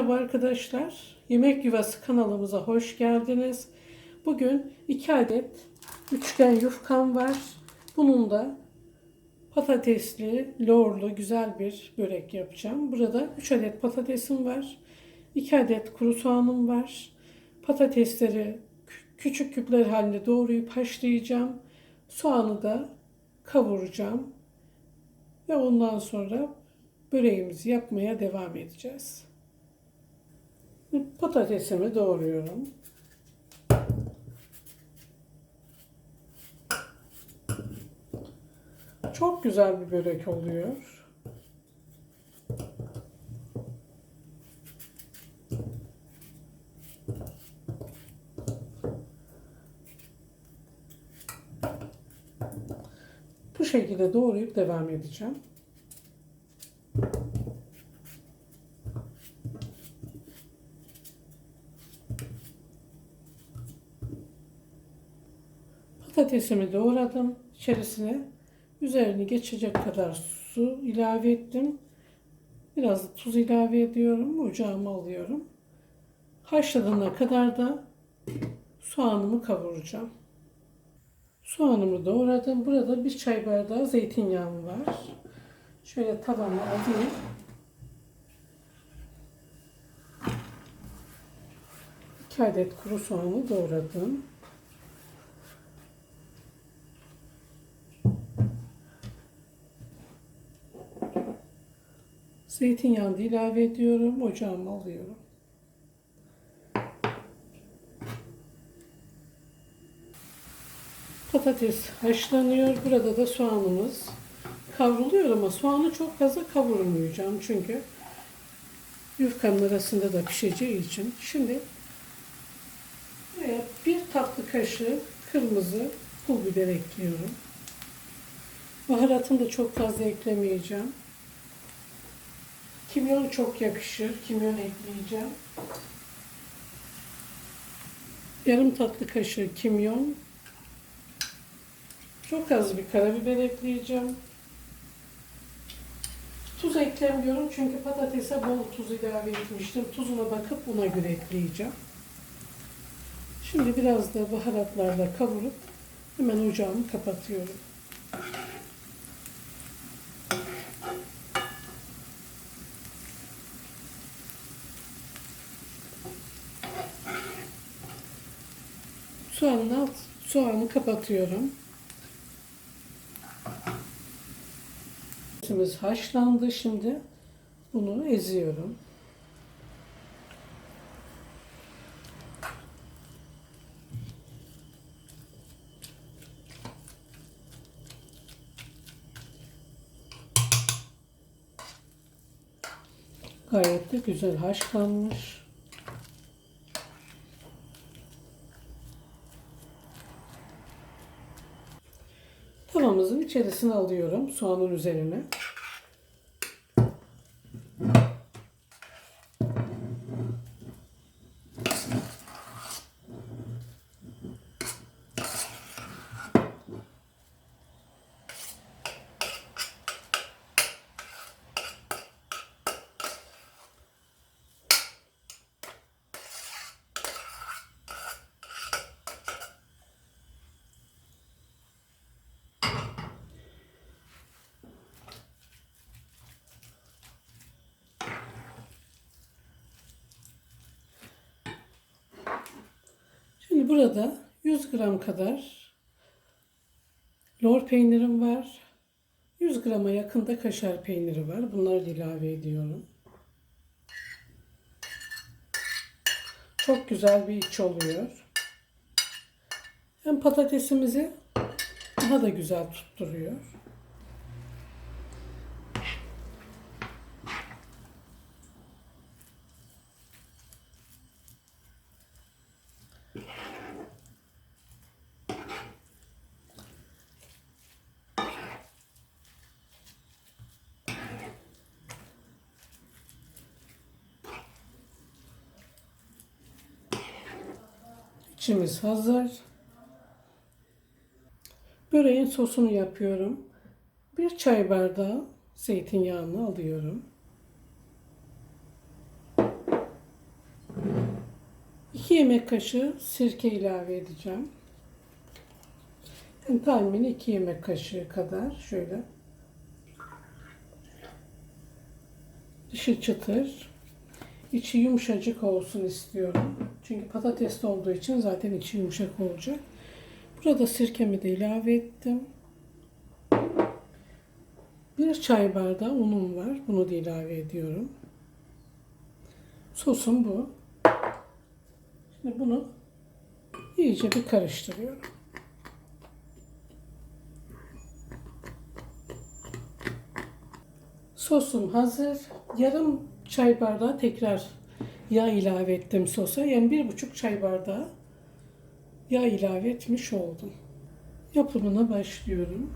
Merhaba arkadaşlar. Yemek Yuvası kanalımıza hoş geldiniz. Bugün 2 adet üçgen yufkam var. Bunun da patatesli, lorlu güzel bir börek yapacağım. Burada 3 adet patatesim var. 2 adet kuru soğanım var. Patatesleri kü- küçük küpler halinde doğrayıp haşlayacağım. Soğanı da kavuracağım. Ve ondan sonra böreğimizi yapmaya devam edeceğiz. Patatesimi doğruyorum. Çok güzel bir börek oluyor. Bu şekilde doğrayıp devam edeceğim. Patatesimi doğradım. İçerisine üzerini geçecek kadar su ilave ettim. Biraz da tuz ilave ediyorum. Ocağıma alıyorum. Haşlanana kadar da soğanımı kavuracağım. Soğanımı doğradım. Burada bir çay bardağı zeytinyağım var. Şöyle tavama alayım. İki adet kuru soğanı doğradım. Zeytinyağını ilave ediyorum. Ocağıma alıyorum. Patates haşlanıyor. Burada da soğanımız kavruluyor ama soğanı çok fazla kavurmayacağım. Çünkü yufkanın arasında da pişeceği için. Şimdi bir tatlı kaşığı kırmızı pul biber ekliyorum. Baharatını da çok fazla eklemeyeceğim. Kimyon çok yakışır. Kimyon ekleyeceğim. Yarım tatlı kaşığı kimyon. Çok az bir karabiber ekleyeceğim. Tuz eklemiyorum çünkü patatese bol tuz ilave etmiştim. Tuzuna bakıp buna göre ekleyeceğim. Şimdi biraz da baharatlarla kavurup hemen ocağımı kapatıyorum. Soğanın alt soğanı kapatıyorum. Etimiz haşlandı şimdi. Bunu eziyorum. Gayet de güzel haşlanmış. İçerisine alıyorum soğanın üzerine. Burada 100 gram kadar lor peynirim var. 100 grama yakında kaşar peyniri var. Bunları ilave ediyorum. Çok güzel bir iç oluyor. Hem patatesimizi daha da güzel tutturuyor. İçimiz hazır. Böreğin sosunu yapıyorum. Bir çay bardağı zeytinyağını alıyorum. yemek kaşığı sirke ilave edeceğim. Yani tahmini 2 yemek kaşığı kadar şöyle. Dışı çıtır. içi yumuşacık olsun istiyorum. Çünkü patates olduğu için zaten içi yumuşak olacak. Burada sirkemi de ilave ettim. Bir çay bardağı unum var. Bunu da ilave ediyorum. Sosum bu. Şimdi bunu iyice bir karıştırıyorum. Sosum hazır. Yarım çay bardağı tekrar yağ ilave ettim sosa. Yani bir buçuk çay bardağı yağ ilave etmiş oldum. Yapımına başlıyorum.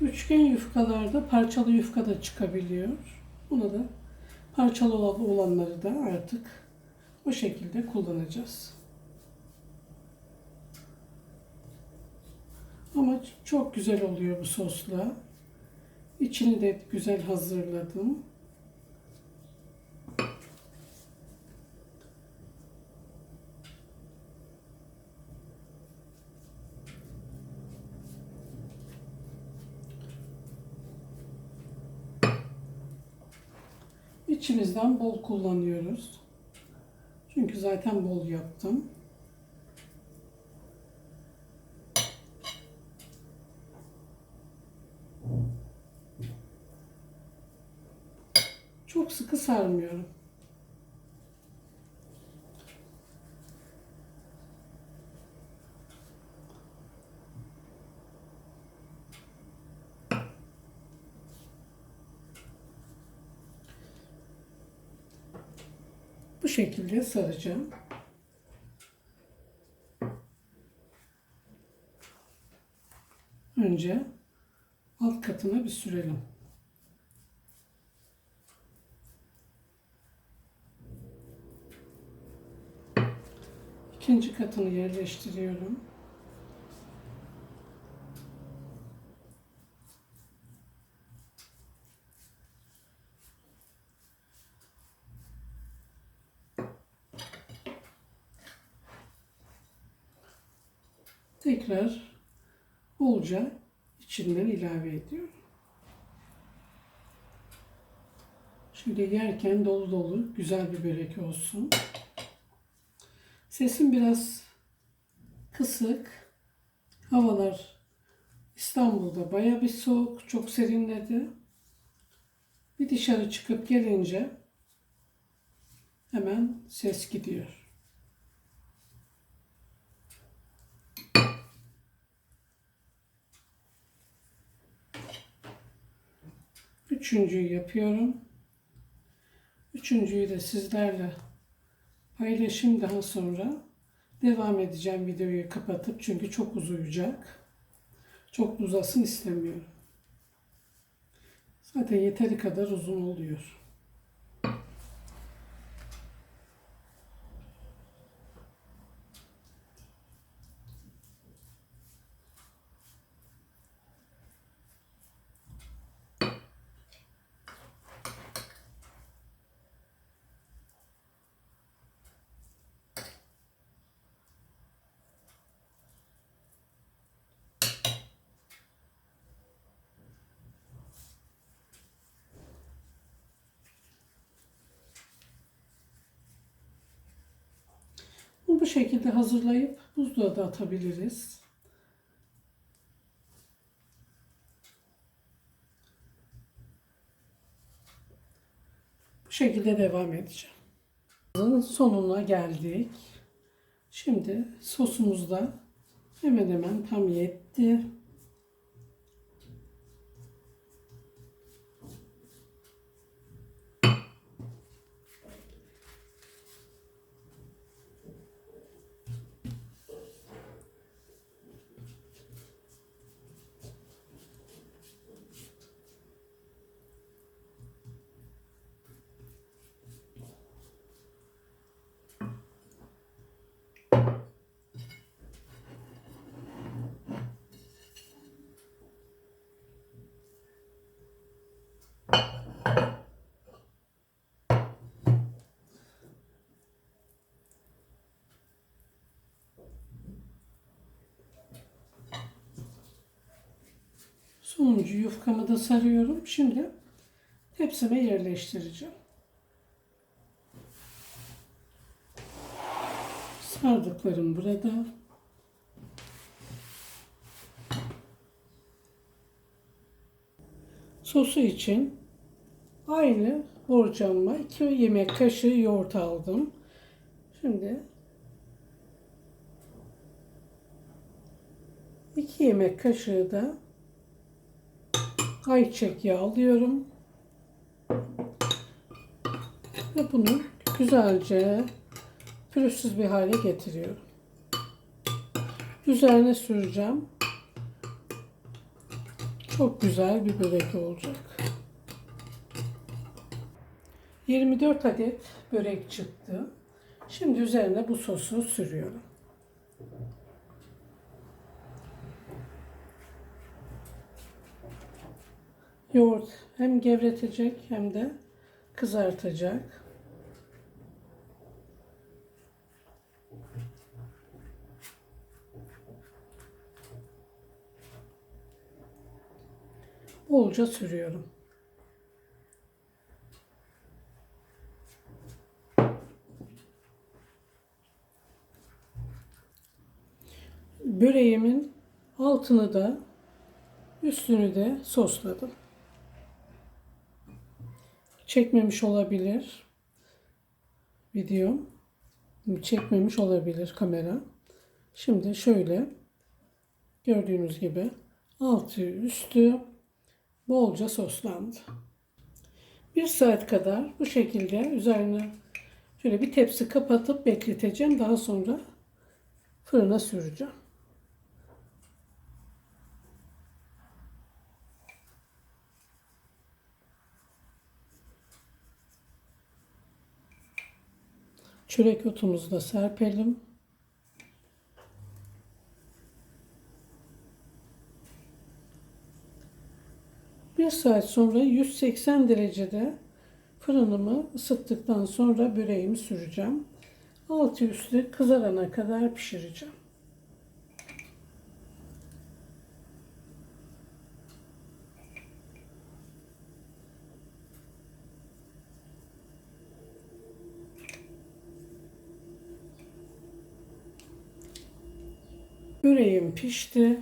Üçgen yufkalarda parçalı yufka da çıkabiliyor. Bunu da parçalı olanları da artık bu şekilde kullanacağız. Ama çok güzel oluyor bu sosla. İçini de güzel hazırladım. İçimizden bol kullanıyoruz. Çünkü zaten bol yaptım. Çok sıkı sarmıyorum. Şekilde saracağım. Önce alt katına bir sürelim. İkinci katını yerleştiriyorum. Tekrar bolca içinden ilave ediyorum. Şöyle yerken dolu dolu güzel bir börek olsun. Sesim biraz kısık. Havalar İstanbul'da baya bir soğuk, çok serinledi. Bir dışarı çıkıp gelince hemen ses gidiyor. Üçüncüyü yapıyorum. Üçüncüyü de sizlerle paylaşayım daha sonra. Devam edeceğim videoyu kapatıp çünkü çok uzayacak. Çok uzasın istemiyorum. Zaten yeteri kadar uzun oluyor. Bu şekilde hazırlayıp buzluğa da atabiliriz. Bu şekilde devam edeceğim. Sonuna geldik. Şimdi sosumuz da hemen hemen tam yetti. Sonuncu yufkamı da sarıyorum. Şimdi tepsime yerleştireceğim. Sardıklarım burada. Sosu için aynı borcamla 2 yemek kaşığı yoğurt aldım. Şimdi 2 yemek kaşığı da ayçiçek yağı alıyorum. Ve bunu güzelce pürüzsüz bir hale getiriyorum. Üzerine süreceğim. Çok güzel bir börek olacak. 24 adet börek çıktı. Şimdi üzerine bu sosu sürüyorum. Yoğurt hem gevretecek hem de kızartacak. Bolca sürüyorum. Böreğimin altını da üstünü de sosladım. Çekmemiş olabilir videom. Çekmemiş olabilir kamera. Şimdi şöyle gördüğünüz gibi altı üstü bolca soslandı. Bir saat kadar bu şekilde üzerine şöyle bir tepsi kapatıp bekleteceğim. Daha sonra fırına süreceğim. Çörek otumuzu da serpelim. Bir saat sonra 180 derecede fırınımı ısıttıktan sonra böreğimi süreceğim. Altı üstü kızarana kadar pişireceğim. Böreğim pişti.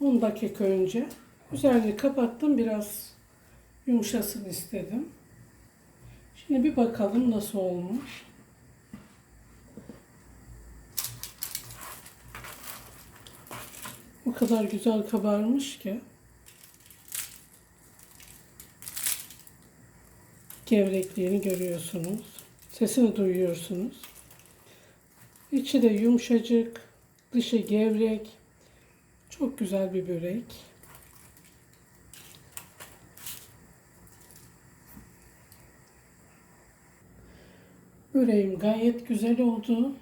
10 dakika önce. Üzerini kapattım. Biraz yumuşasın istedim. Şimdi bir bakalım nasıl olmuş. O kadar güzel kabarmış ki. Gevrekliğini görüyorsunuz. Sesini duyuyorsunuz. İçi de yumuşacık, dışı gevrek. Çok güzel bir börek. Böreğim gayet güzel oldu.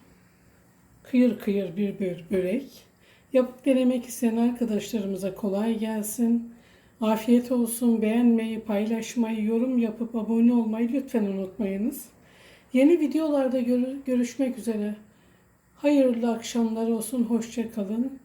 Kıyır kıyır bir bö- börek. Yapıp denemek isteyen arkadaşlarımıza kolay gelsin. Afiyet olsun. Beğenmeyi, paylaşmayı, yorum yapıp abone olmayı lütfen unutmayınız. Yeni videolarda görü- görüşmek üzere. Hayırlı akşamlar olsun. Hoşça kalın.